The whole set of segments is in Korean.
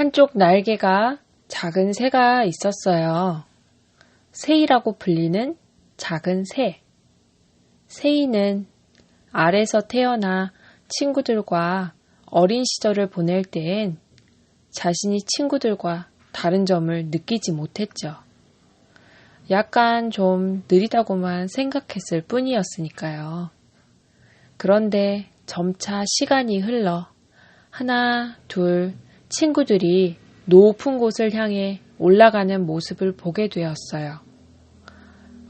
한쪽 날개가 작은 새가 있었어요. 새이라고 불리는 작은 새. 새이는 알에서 태어나 친구들과 어린 시절을 보낼 땐 자신이 친구들과 다른 점을 느끼지 못했죠. 약간 좀 느리다고만 생각했을 뿐이었으니까요. 그런데 점차 시간이 흘러 하나, 둘, 친구들이 높은 곳을 향해 올라가는 모습을 보게 되었어요.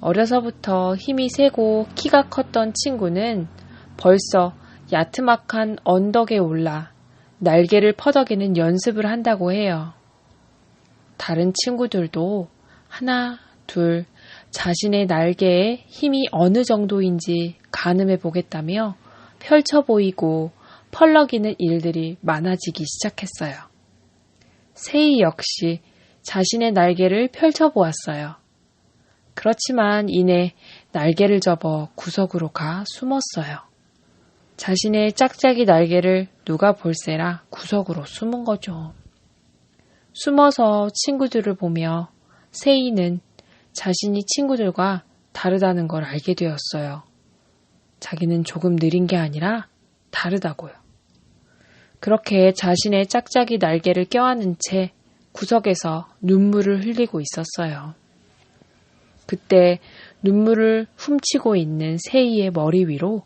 어려서부터 힘이 세고 키가 컸던 친구는 벌써 야트막한 언덕에 올라 날개를 퍼덕이는 연습을 한다고 해요. 다른 친구들도 하나, 둘, 자신의 날개에 힘이 어느 정도인지 가늠해 보겠다며 펼쳐 보이고 펄럭이는 일들이 많아지기 시작했어요. 세이 역시 자신의 날개를 펼쳐 보았어요. 그렇지만 이내 날개를 접어 구석으로 가 숨었어요. 자신의 짝짝이 날개를 누가 볼세라 구석으로 숨은 거죠. 숨어서 친구들을 보며 세이는 자신이 친구들과 다르다는 걸 알게 되었어요. 자기는 조금 느린 게 아니라 다르다고요. 그렇게 자신의 짝짝이 날개를 껴안은 채 구석에서 눈물을 흘리고 있었어요. 그때 눈물을 훔치고 있는 세이의 머리 위로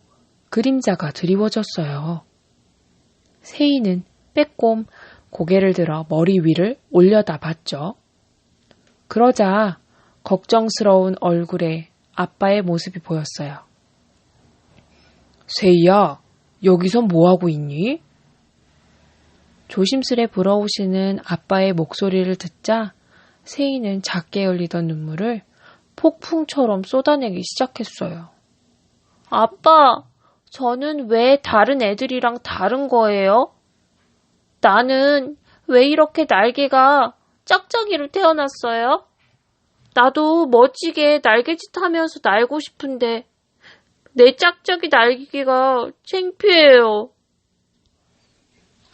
그림자가 드리워졌어요. 세이는 빼꼼 고개를 들어 머리 위를 올려다 봤죠. 그러자 걱정스러운 얼굴에 아빠의 모습이 보였어요. 세이야, 여기서 뭐하고 있니? 조심스레 불어오시는 아빠의 목소리를 듣자 세이는 작게 흘리던 눈물을 폭풍처럼 쏟아내기 시작했어요. 아빠, 저는 왜 다른 애들이랑 다른 거예요? 나는 왜 이렇게 날개가 짝짝이로 태어났어요? 나도 멋지게 날개짓 하면서 날고 싶은데 내 짝짝이 날개가 창피해요.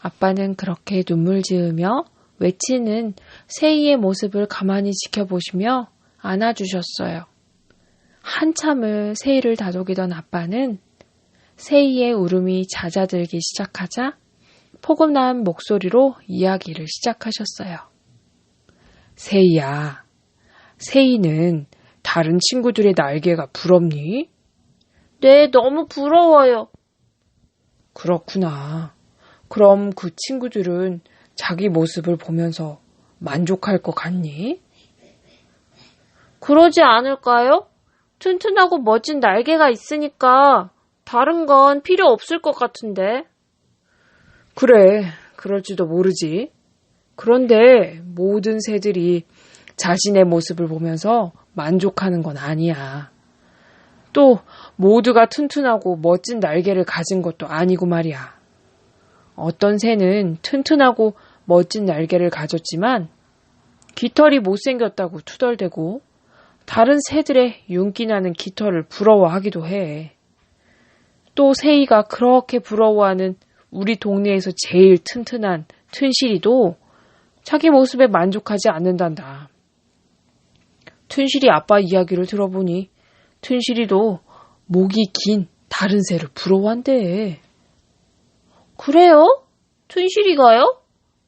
아빠는 그렇게 눈물 지으며 외치는 세이의 모습을 가만히 지켜보시며 안아주셨어요. 한참을 세이를 다독이던 아빠는 세이의 울음이 잦아들기 시작하자 포근한 목소리로 이야기를 시작하셨어요. 세이야, 세이는 다른 친구들의 날개가 부럽니? 네, 너무 부러워요. 그렇구나. 그럼 그 친구들은 자기 모습을 보면서 만족할 것 같니? 그러지 않을까요? 튼튼하고 멋진 날개가 있으니까 다른 건 필요 없을 것 같은데. 그래, 그럴지도 모르지. 그런데 모든 새들이 자신의 모습을 보면서 만족하는 건 아니야. 또 모두가 튼튼하고 멋진 날개를 가진 것도 아니고 말이야. 어떤 새는 튼튼하고 멋진 날개를 가졌지만 깃털이 못생겼다고 투덜대고 다른 새들의 윤기 나는 깃털을 부러워하기도 해. 또 새이가 그렇게 부러워하는 우리 동네에서 제일 튼튼한 튼실이도 자기 모습에 만족하지 않는단다. 튼실이 아빠 이야기를 들어보니 튼실이도 목이 긴 다른 새를 부러워한대. 그래요? 튼실이가요?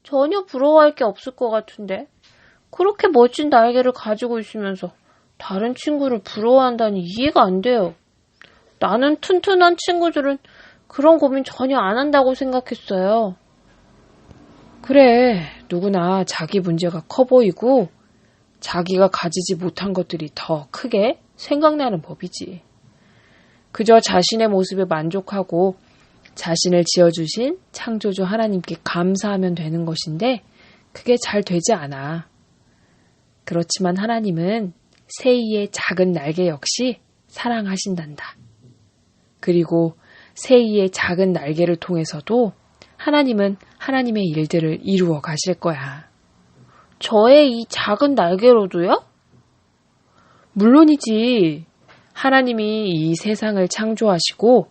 전혀 부러워할 게 없을 것 같은데. 그렇게 멋진 날개를 가지고 있으면서 다른 친구를 부러워한다니 이해가 안 돼요. 나는 튼튼한 친구들은 그런 고민 전혀 안 한다고 생각했어요. 그래, 누구나 자기 문제가 커 보이고 자기가 가지지 못한 것들이 더 크게 생각나는 법이지. 그저 자신의 모습에 만족하고 자신을 지어주신 창조주 하나님께 감사하면 되는 것인데 그게 잘 되지 않아. 그렇지만 하나님은 세이의 작은 날개 역시 사랑하신단다. 그리고 세이의 작은 날개를 통해서도 하나님은 하나님의 일들을 이루어 가실 거야. 저의 이 작은 날개로도요? 물론이지. 하나님이 이 세상을 창조하시고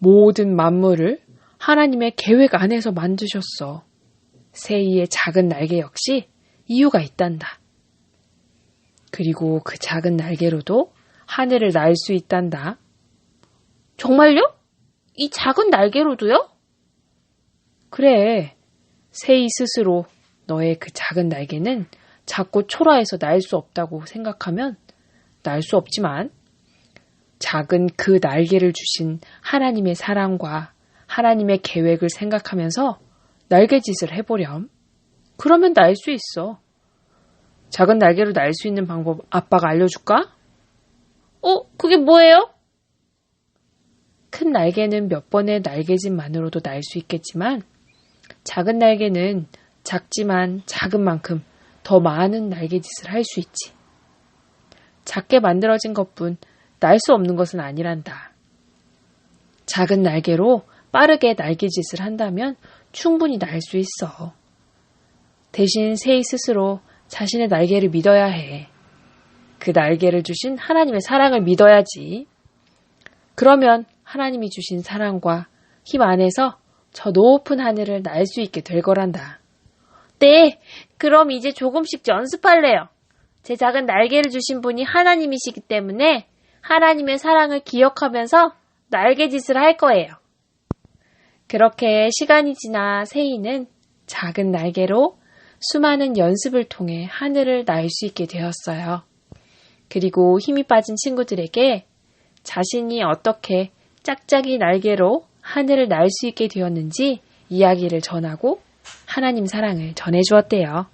모든 만물을 하나님의 계획 안에서 만드셨어. 세이의 작은 날개 역시 이유가 있단다. 그리고 그 작은 날개로도 하늘을 날 수 있단다. 정말요? 이 작은 날개로도요? 그래. 세이 스스로 너의 그 작은 날개는 작고 초라해서 날 수 없다고 생각하면 날 수 없지만 작은 그 날개를 주신 하나님의 사랑과 하나님의 계획을 생각하면서 날개짓을 해보렴. 그러면 날 수 있어. 작은 날개로 날 수 있는 방법 아빠가 알려줄까? 어, 그게 뭐예요? 큰 날개는 몇 번의 날개짓만으로도 날 수 있겠지만 작은 날개는 작지만 작은 만큼 더 많은 날개짓을 할 수 있지. 작게 만들어진 것뿐 날 수 없는 것은 아니란다. 작은 날개로 빠르게 날개짓을 한다면 충분히 날 수 있어. 대신 세이 스스로 자신의 날개를 믿어야 해. 그 날개를 주신 하나님의 사랑을 믿어야지. 그러면 하나님이 주신 사랑과 힘 안에서 저 높은 하늘을 날 수 있게 될 거란다. 네, 그럼 이제 조금씩 연습할래요. 제 작은 날개를 주신 분이 하나님이시기 때문에 하나님의 사랑을 기억하면서 날개짓을 할 거예요. 그렇게 시간이 지나 세이는 작은 날개로 수많은 연습을 통해 하늘을 날 수 있게 되었어요. 그리고 힘이 빠진 친구들에게 자신이 어떻게 짝짝이 날개로 하늘을 날 수 있게 되었는지 이야기를 전하고 하나님 사랑을 전해 주었대요.